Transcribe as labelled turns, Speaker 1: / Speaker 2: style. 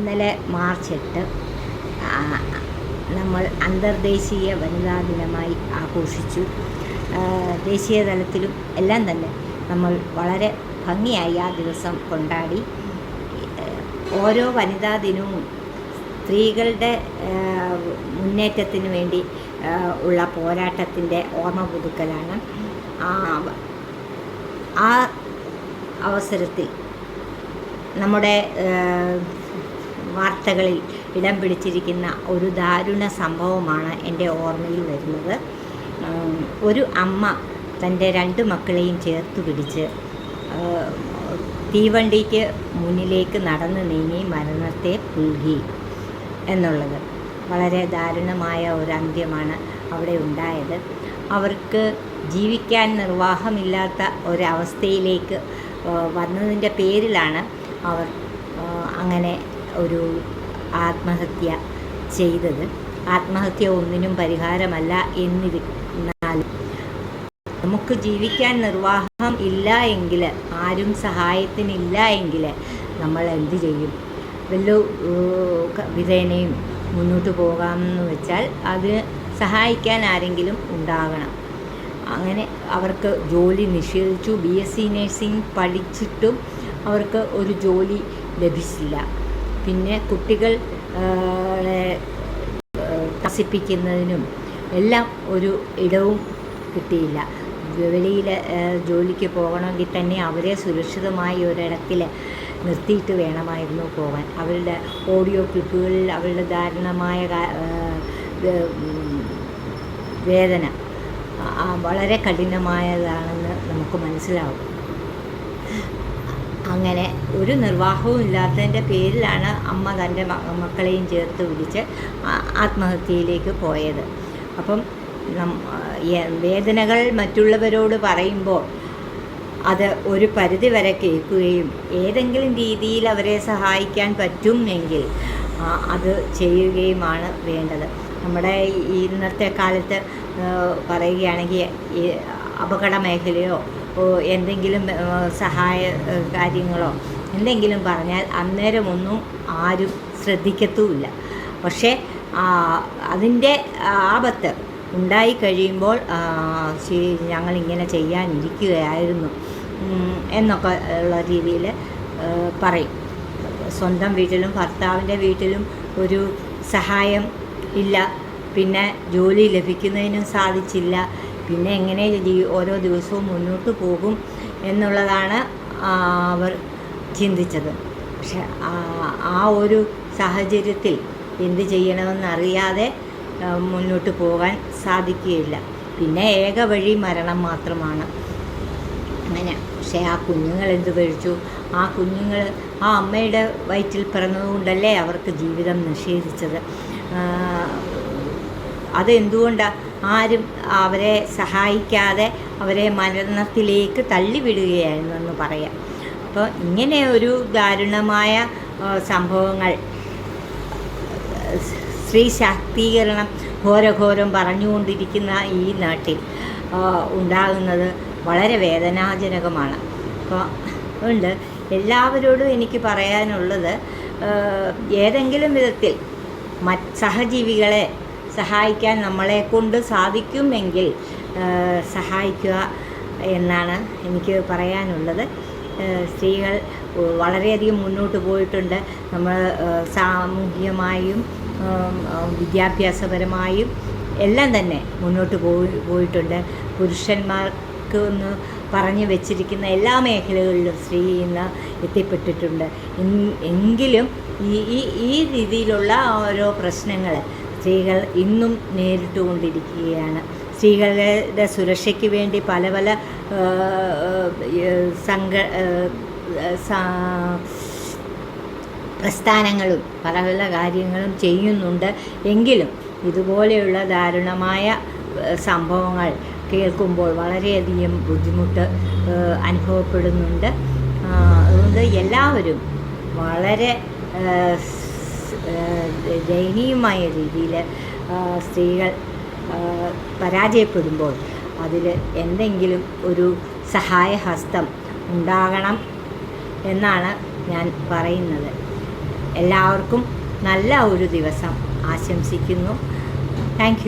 Speaker 1: ഇന്നലെ മാർച്ച് എട്ട് നമ്മൾ അന്തർദേശീയ വനിതാ ദിനമായി ആഘോഷിച്ചു. ദേശീയ തലത്തിലും എല്ലാം തന്നെ നമ്മൾ വളരെ ഭംഗിയായി ആ ദിവസം കൊണ്ടാടി. ഓരോ വനിതാ ദിനവും സ്ത്രീകളുടെ മുന്നേറ്റത്തിന് വേണ്ടി ഉള്ള പോരാട്ടത്തിന്റെ ഓർമ്മ പുതുക്കലാണ്. ആ അവസരത്തിൽ നമ്മുടെ വാർത്തകളിൽ ഇടം പിടിച്ചിരിക്കുന്ന ഒരു ദാരുണ സംഭവമാണ് എന്റെ ഓർമ്മയിൽ വരുന്നത്. ഒരു അമ്മ തന്റെ രണ്ട് മക്കളെയും ചേർത്ത് പിടിച്ച് തീവണ്ടിക്ക് മുന്നിലേക്ക് നടന്നു നീങ്ങി മരണത്തെ പുൽകി എന്നുള്ളത്. വളരെ ദാരുണമായ ഒരു അന്ത്യമാണ് അവിടെ ഉണ്ടായത്. അവർക്ക് ജീവിക്കാൻ നിർവാഹമില്ലാത്ത ഒരവസ്ഥയിലേക്ക് വന്നതിന്റെ പേരിലാണ് അവർ അങ്ങനെ ഒരു ആത്മഹത്യ ചെയ്തത്. ആത്മഹത്യ ഒന്നിനും പരിഹാരമല്ല എന്നിരുന്നാലും. നമുക്ക് ജീവിക്കാൻ നിർവാഹം ഇല്ല എങ്കിൽ ആരും സഹായത്തിനില്ല എങ്കിൽ നമ്മൾ എന്ത് ചെയ്യും? വല്ല വിധേനയും മുന്നോട്ട് പോകാമെന്ന് വെച്ചാൽ അത് സഹായിക്കാൻ ആരെങ്കിലും ഉണ്ടാകണം. അങ്ങനെ അവർക്ക് ജോലി നിഷേധിച്ചു. ബി. എസ്. സി. നഴ്സിംഗ് പഠിച്ചിട്ടും അവർക്ക് ഒരു ജോലി ലഭിച്ചില്ല. പിന്നെ കുട്ടികൾ ത്രസിപ്പിക്കുന്നതിനും എല്ലാം ഒരു ഇടവും കിട്ടിയില്ല. വെളിയിൽ ജോലിക്ക് പോകണമെങ്കിൽ തന്നെ അവരെ സുരക്ഷിതമായി ഒരിടത്തിൽ നിർത്തിയിട്ട് വേണമായിരുന്നു പോകാൻ അവരുടെ ഓഡിയോ ക്ലിപ്പുകളിൽ അവരുടെ ദാരുണമായ വേദന വളരെ കഠിനമായതാണെന്ന് നമുക്ക് മനസ്സിലാവും. അങ്ങനെ ഒരു നിർവാഹവും ഇല്ലാത്തതിന്റെ പേരിലാണ് അമ്മ തന്റെ മക്കളെയും ചേർത്ത് പിടിച്ച് ആത്മഹത്യയിലേക്ക് പോയത്. അപ്പം വേദനകൾ മറ്റുള്ളവരോട് പറയുമ്പോൾ അത് ഒരു പരിധി വരെ കേൾക്കുകയും ഏതെങ്കിലും രീതിയിൽ അവരെ സഹായിക്കാൻ പറ്റുമെങ്കിൽ അത് ചെയ്യുകയുമാണ് വേണ്ടത്. നമ്മുടെ ഇന്നത്തെ കാലത്ത് പറയുകയാണെങ്കിൽ അപകട മേഖലയോ എന്തെങ്കിലും സഹായ കാര്യങ്ങളോ എന്തെങ്കിലും പറഞ്ഞാൽ അന്നേരമൊന്നും ആരും ശ്രദ്ധിക്കത്തുമില്ല. പക്ഷേ അതിന്റെ ആപത്ത് ഉണ്ടായി കഴിയുമ്പോൾ ഞങ്ങളിങ്ങനെ ചെയ്യാനിരിക്കുകയായിരുന്നു എന്നൊക്കെ ഉള്ള രീതിയിൽ പറയും. സ്വന്തം വീട്ടിലും ഭർത്താവിന്റെ വീട്ടിലും ഒരു സഹായം ഇല്ല. പിന്നെ ജോലി ലഭിക്കുന്നതിനും സാധിച്ചില്ല. പിന്നെ എങ്ങനെ ഓരോ ദിവസവും മുന്നോട്ട് പോകും എന്നുള്ളതാണ് അവർ ചിന്തിച്ചത്. പക്ഷെ ആ- ഒരു സാഹചര്യത്തിൽ എന്ത് ചെയ്യണമെന്നറിയാതെ മുന്നോട്ട് പോകാൻ സാധിക്കുകയില്ല. പിന്നെ ഏക വഴി മരണം മാത്രമാണ്. അങ്ങനെ. പക്ഷേ ആ കുഞ്ഞുങ്ങൾ എന്ത് കഴിച്ചു? ആ കുഞ്ഞുങ്ങൾ ആ അമ്മയുടെ വയറ്റിൽ പിറന്നതുകൊണ്ടല്ലേ അവർക്ക് ജീവിതം നിഷേധിച്ചത്? അതെന്തുകൊണ്ടാണ് ആരും അവരെ സഹായിക്കാതെ അവരെ മരണത്തിലേക്ക് തള്ളിവിടുകയായിരുന്നു എന്ന് പറയാം. അപ്പോൾ ഇങ്ങനെ ഒരു ദാരുണമായ സംഭവങ്ങൾ സ്ത്രീ ശാക്തീകരണം ഘോരഘോരം പറഞ്ഞുകൊണ്ടിരിക്കുന്ന ഈ നാട്ടിൽ ഉണ്ടാകുന്നത് വളരെ വേദനാജനകമാണ്. അപ്പോൾ അതുകൊണ്ട് എല്ലാവരോടും എനിക്ക് പറയാനുള്ളത് ഏതെങ്കിലും വിധത്തിൽ മറ്റ് സഹജീവികളെ സഹായിക്കാൻ നമ്മളെ കൊണ്ട് സാധിക്കുമെങ്കിൽ സഹായിക്കുക എന്നാണ് എനിക്ക് പറയാനുള്ളത്. സ്ത്രീകൾ വളരെയധികം മുന്നോട്ട് പോയിട്ടുണ്ട്. നമ്മൾ സാമൂഹികമായും വിദ്യാഭ്യാസപരമായും എല്ലാം തന്നെ മുന്നോട്ട് പോയി പോയിട്ടുണ്ട്. പുരുഷന്മാർക്ക് ഒന്ന് പറഞ്ഞു വെച്ചിരിക്കുന്ന എല്ലാ മേഖലകളിലും സ്ത്രീ ഇന്ന് എത്തിപ്പെട്ടിട്ടുണ്ട്. എങ്കിലും ഈ ഈ രീതിയിലുള്ള ഓരോ പ്രശ്നങ്ങൾ സ്ത്രീകൾ ഇന്നും നേരിട്ടുകൊണ്ടിരിക്കുകയാണ്. സ്ത്രീകളുടെ സുരക്ഷയ്ക്ക് വേണ്ടി പല പല സംഘ പ്രസ്ഥാനങ്ങളും പല പല കാര്യങ്ങളും ചെയ്യുന്നുണ്ട്. എങ്കിലും ഇതുപോലെയുള്ള ദാരുണമായ സംഭവങ്ങൾ കേൾക്കുമ്പോൾ വളരെയധികം ബുദ്ധിമുട്ട് അനുഭവപ്പെടുന്നുണ്ട്. അതുകൊണ്ട് എല്ലാവരും വളരെ ദയനീയമായ രീതിയിൽ സ്ത്രീകൾ പരാജയപ്പെടുമ്പോൾ അതിൽ എന്തെങ്കിലും ഒരു സഹായഹസ്തം ഉണ്ടാകണം എന്നാണ് ഞാൻ പറയുന്നത്. എല്ലാവർക്കും നല്ല ഒരു ദിവസം ആശംസിക്കുന്നു. താങ്ക്